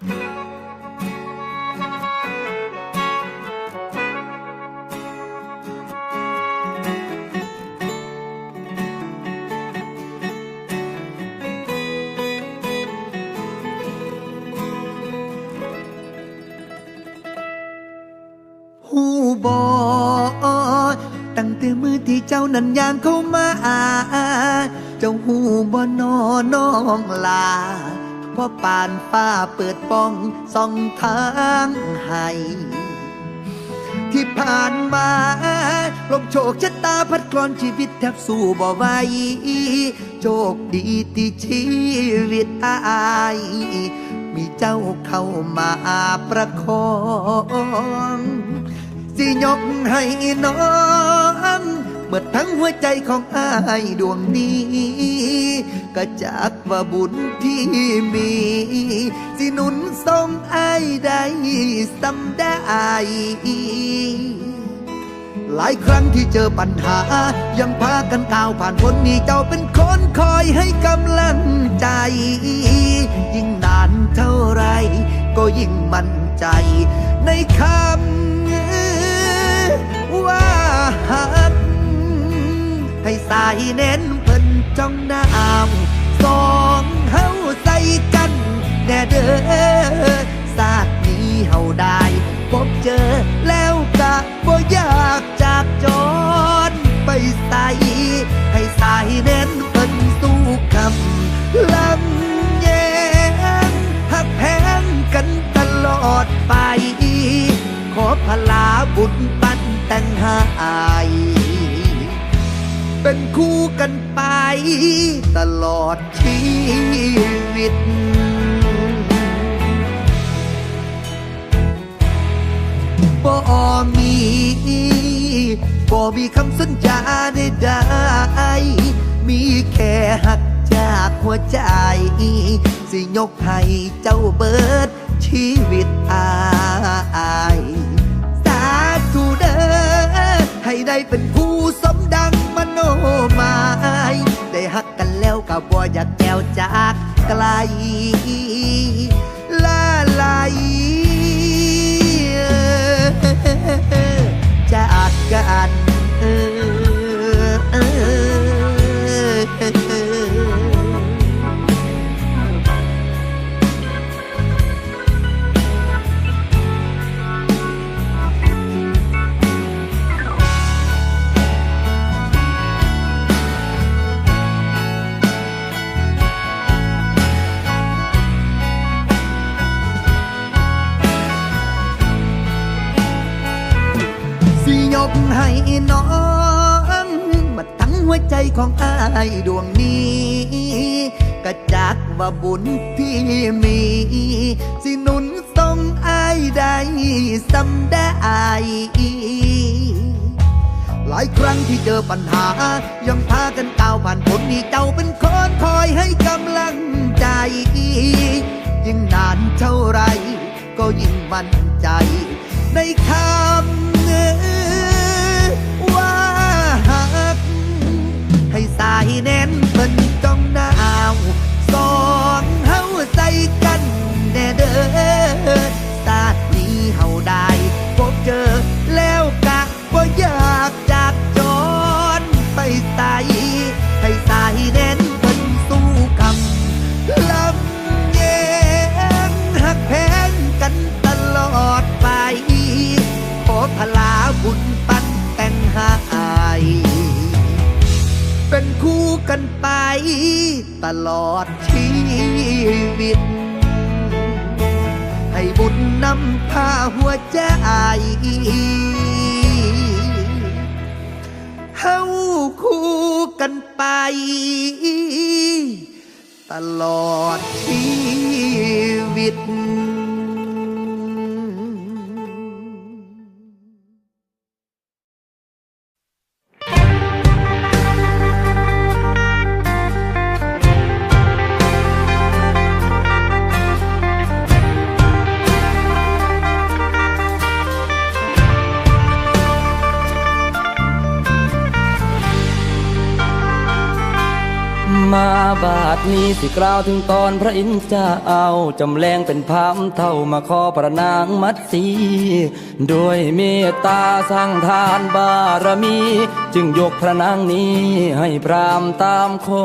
หูบอตั้งแต่มือที่เจ้านั้นยางเข้ามา เจ้าหูบอนอน้องลา พราะปานฟ้าเปิดป้องส่องทางให้ที่ผ่านมาลมโชคชะตาพัดกลอนชีวิตแทบสู้บ่ไหวโชคดีที่ชีวิตอาย มีเจ้าเข้ามาประคองสิยกให้น้องเมื่อทั้งหัวใจของอายดวงนี้ ก็จาก ว่าบุญที่มี สิหนุนทรงอายได้สำได้หลายครั้งที่เจอปัญหา ยังพากันก้าวผ่านพ้นนี่เจ้าเป็นคนคอยให้กำลังใจ ยิ่งนานเท่าไร ก็ยิ่งมั่นใจ ในคำว่าหักให้สายเน้นเพิ่นจ้องหน้า หาย เป็นคู่กันไปตลอดชีวิต บ่มีบ่มีคำสัญญาใดๆมีแค่หักจากหัวใจ สิยกให้เจ้าเบิดชีวิตอา ได้เป็นผู้สมดังมโนหมาย ได้หักกันแล้วก็บ่อยากแก้วจากไกลลาลายจากกัน ของอ้ายดวงนี้ก็จากว่าบุญที่มี สิหนุนทรงอ้ายได้สำได้หลายครั้งที่เจอปัญหา ยังพากันก้าวผ่านผลนี่เจ้าเป็นคนคอยให้กำลังใจ ยิ่งนานเท่าไร ก็ยิ่งมั่นใจ ในคำ อศาสตร์นี้เฮาได้พบเจอแล้วกะบ่อยากจากจรไปใสให้สายแน่นเพิ่นสู้คำลำแยงหักแพงกันตลอดไปขอพลาบุญปันแต่งหายเป็นคู่กันไปตลอดชีวิต ให้บุญนำพาหัวใจเฮาคู่กันไป ตลอดชีวิต บาดดนี้สิกล่าวถึงตอนพระอินทร์เจ้าเอาจำแรงเป็นพามเท่ามาขอประนางมัดสีด้วยเมตตาสร้างทานบารมี จึงยกพระนางนี้ให้พรามตามขอ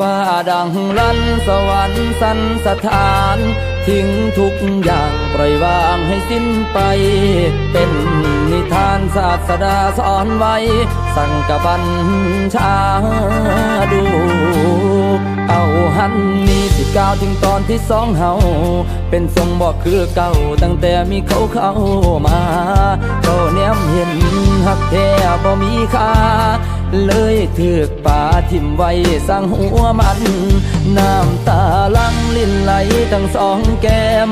ว่าดังลันสวรรค์สันสถาน ทิ้งทุกอย่างปล่อยวางให้สิ้นไปเป็น ทานศาสดาสอนไว้ สั่งกบัญชาดูเอาหันนี้สิก้าวถึงตอนที่สองเฮาเป็นทรงบอกคือเก่าตั้งแต่มีเขาเข้ามาเขาเนียมเห็นหักแท้บ่มีค่า เลยถือกป่าทิมไว้สร้างหัวมัน น้ำตาลังลิ้นไหลทั้งสองแก้ม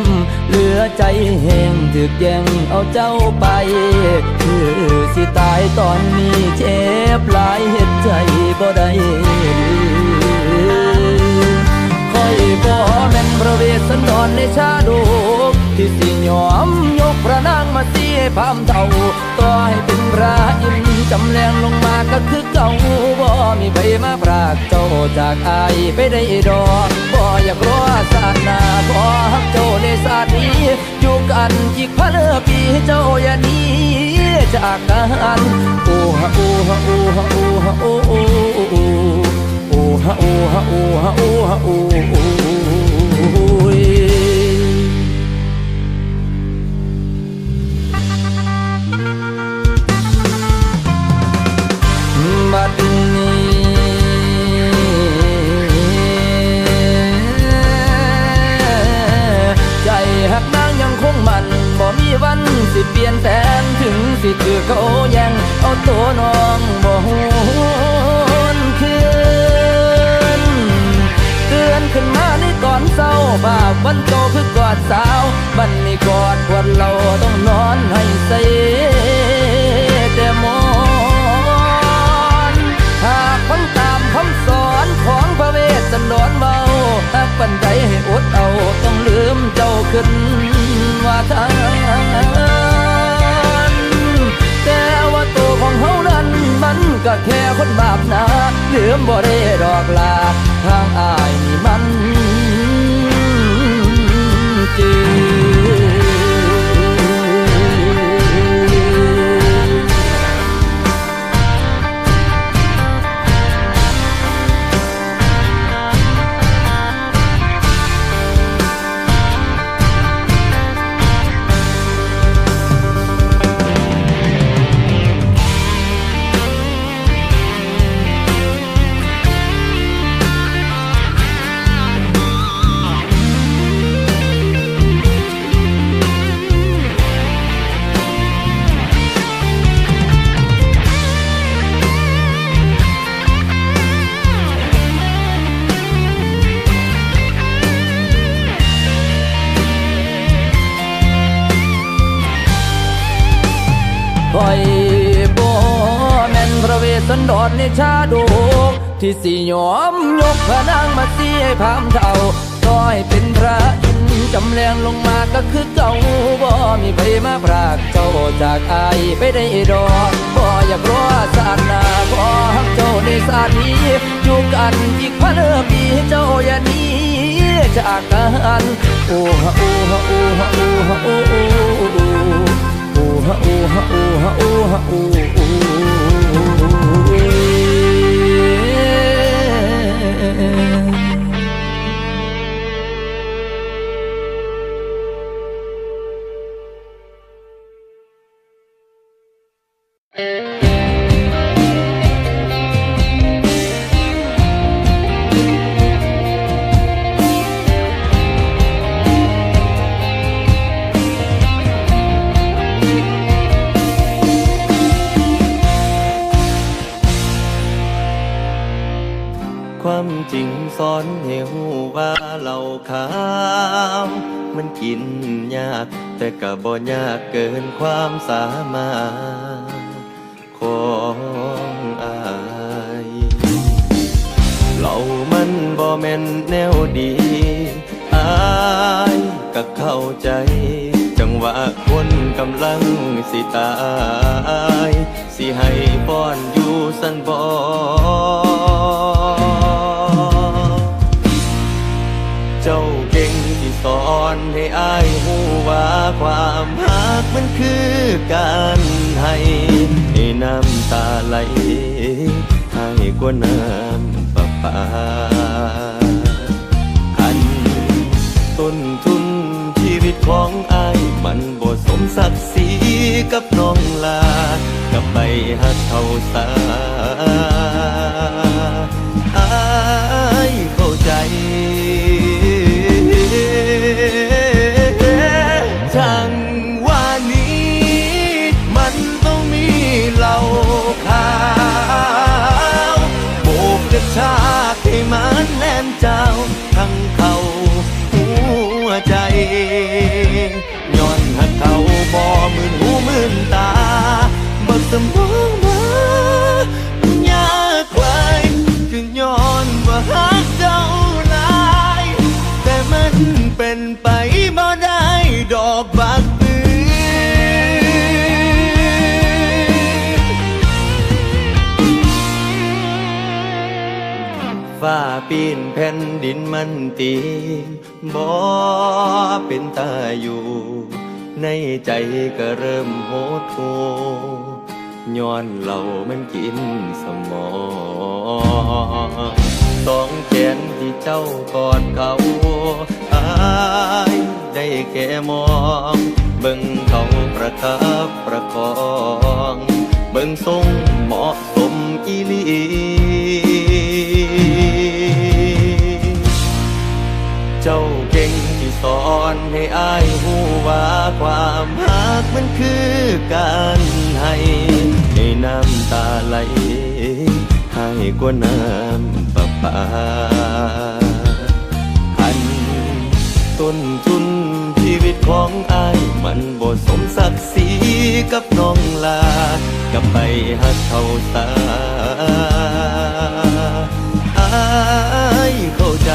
เหลือใจแห้งถือกแย่งเอาเจ้าไป คือสิตายตอนนี้เจ็บหลายเหตุใจบ่ได้คอยบ่แม่นพระเวสสันดรในชาดก ที่สิยอมยกพระนางมาเสียพามเท่าต่อให้เป็นพระอินจำแรงลงมาก็คือเก่าบ่มีใครมาพรากเจ้าจากอายไปได้ดอกบ่อยากรอศาสนาขอฮักเจ้าในศาสนี้อยู่กันอีกพันปีเจ้าอย่านี้จากกันโอ้ฮะโอ้ฮะโอ้ฮะโอ้ฮะโอ้โอ้โอ้โอ้ฮะโอ้ฮะโอ้ฮะโอ้ฮะโอ้ วันสิเปลี่ยนแปลงถึงสิถือเขาย่งเอาตัวน้องบ่หวนคืนเตือนขึ้นมาในตอนเศร้าบาปวันโตคือกอดสาวบันนี้กอดควรเราต้องนอนให้ใส่แต่หมอนหากฟังตามคำสอนของพระเวสสันดรเบา ปันใดให้อดเอาต้องลืมเจ้าขึ้นว่าทานแต่ว่าตัวของเฮานั้นมันก็แค่คนบาปนะลืมบ่ได้ดอกลาทางอายนี่มัน ม่นพระเวสสันดรในชาดกที่สิยอมยกพระนางมาเสียให้พามเท่าต้อยเป็นพระอินจำแรงลงมาก็คือเก่าบ่ มีใครมาพรากเจ้าจากอายไปได้ดอกบ่อยากรอศาสนาขอฮักเจ้าในศานี้อยู่กันอีกพันปีเจ้าอย่านี้จากกันโอ้ฮะโอ้ฮะโอ้ฮะโอ้ฮะโอ้โอ้โอ้โอ้ฮะโอ้ฮะโอ้ฮะโอ้ฮะโอ้ สิตาย สิให้ป้อนอยู่สันบ่เจ้าเก่งที่สอนให้อายหูว่าความหักมันคือการให้ให้น้ำตาไหล ให้กว่าน้ำประปาอันต้นทุนชีวิตของอายมันบ่สมศักดิ์ศรี กับน้องลากับไปหักเขาสา ปีนแผ่นดินมันตีบ่เป็นตาอยู่ ในใจก็เริ่มโหดหูย้อนเหล่ามันกินสมองสองแขนที่เจ้ากอดเขาอายได้แค่มอง เบิ่งเขาประคับประคอง เบิ่งทรงเหมาะสมอีลี มันคือการให้ให้น้ำตาไหลให้กว่าน้ำประปาอันต้นทุนชีวิตของอาย มันบ่สมศักดิ์ศรีกับน้องลา กับไปหักเขาสาอายเข้าใจ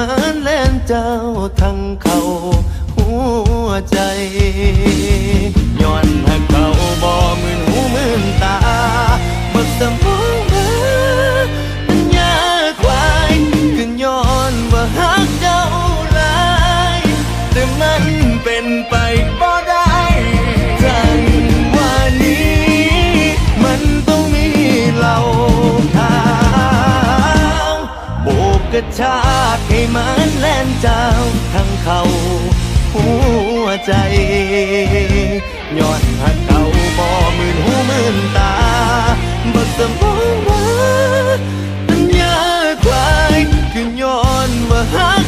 ากให้มันแล่นเจ้าทั้งเขาหัวใจย้อนหักเขาบ่มืนหูมืนตาเบิกสม ระชากให้มันแล่นเจ้าทั้งเขาหัวใจย้อนหักเขาบ่มืนหูมืนตาบักสมองว่าปัญญาควายคือย้อนว่าหา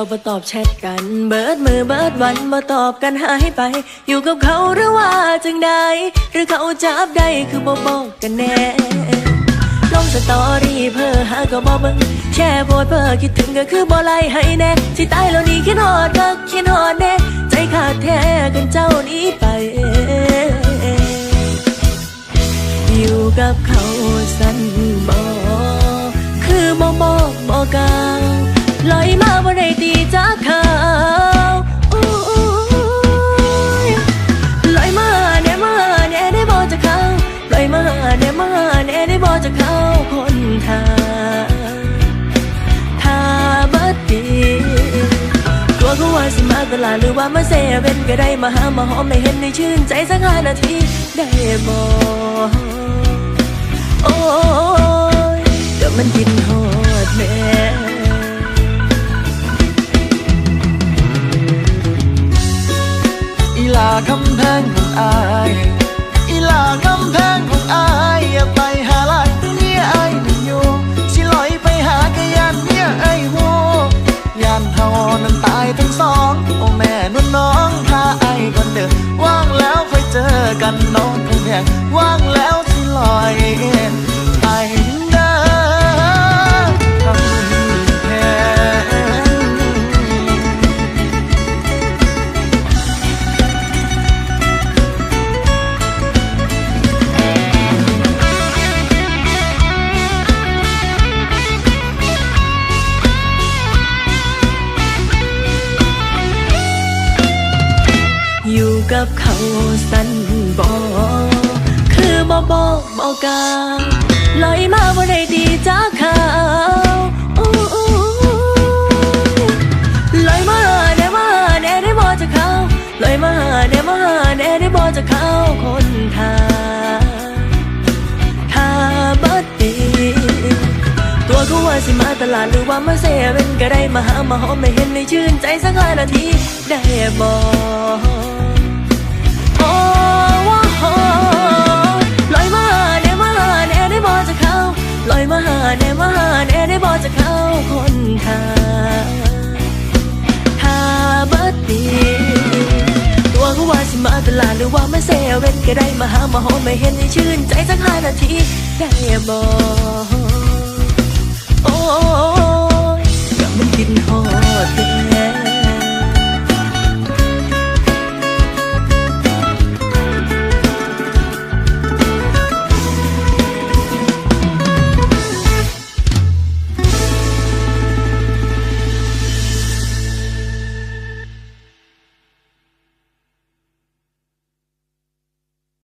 จ้าบ่ตอบแชทกัน เบิดมือเบิดวันบ่ตอบกันหายไป อยู่กับเขาหรือว่าจังใดหรือเขาจับได้คือบ่บอกกันแน่ลงสตอรี่เพื่อหาก็บ่เบิ่งแช่โพสเพื่อคิดถึงก็คือบ่ไล่ให้แน่ที่ตายแล้วนี่คิดหอดก็คิดหอดแน่ใจขาดแท้กันเจ้านี้ไป หรือว่ามาเซเว่นก็ได้มาหามาหอมไม่เห็นในชื่นใจสักห้านาทีได้บ่โอ้ยเดี๋ยวมันกินหอดแม่อีลาคำแพงของอาย อีลาคำแพงของอายอย่าไป น้องพาไอ้ก่อนเด้อว่างแล้วค่อยเจอกันน้องผู้แพงว่างแล้วสิลอยไป กับเขาสั้นบ่คือบ่บอกบ่กล่าลอยมาบ่ได้ดีจากเขาโอ้ยลอยมาแน่มาแน่ได้บ่จากเขาลอยมาแน่มาแน่ได้บ่จากเขาคนทางถ้าบัดดีตัวเขาว่าสิมาตลาดหรือว่ามาเซเว่นก็ได้มาหามาหอมไม่เห็นในชื่นใจสักห้านาทีได้บ่โแน่มาหาแน่ได้บอกจะเข้าคนทาทาเบิดดีตัวก็ว่าสิมาตลาดหรือว่ามาเซเว่นก็ได้มาหามาหอมไม่เห็นให้ชื่น ใจสักห้านาทีได้บอกโอ้ยก็มันกินหอดเท้